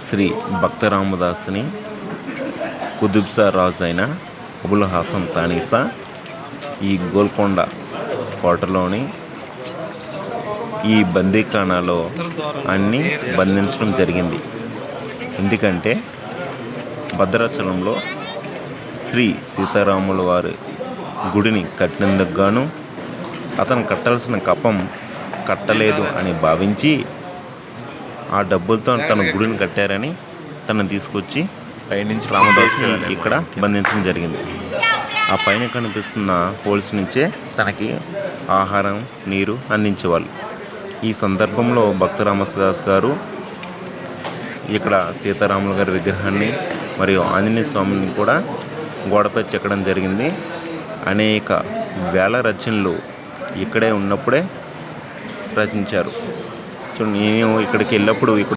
శ్రీ భక్త కుదుబ్సా రాజు అయిన అబుల్ హాసన్ తానీసా ఈ గోల్కొండ కోటలోని ఈ బందీఖానాలో అన్ని బంధించడం జరిగింది. ఎందుకంటే భద్రాచలంలో శ్రీ సీతారాముల వారి గుడిని కట్టినందుకు గాను అతను కట్టాల్సిన కప్పం కట్టలేదు అని భావించి ఆ డబ్బులతో తన గుడిని కట్టారని తనను తీసుకొచ్చి పైనుంచి రామదాస్ని ఇక్కడ బంధించడం జరిగింది. ఆ పైన కనిపిస్తున్న హోల్స్ నుంచే తనకి ఆహారం నీరు అందించేవాళ్ళు. ఈ సందర్భంలో భక్త రామదాస్ గారు ఇక్కడ సీతారాముల గారి విగ్రహాన్ని మరియు ఆంజనేయ స్వామిని కూడా గోడపై చెక్కడం జరిగింది. అనేక వేల రచనలు ఇక్కడే ఉన్నప్పుడే రచించారు. చూడండి నేను ఇక్కడికి వెళ్ళినప్పుడు ఇక్కడ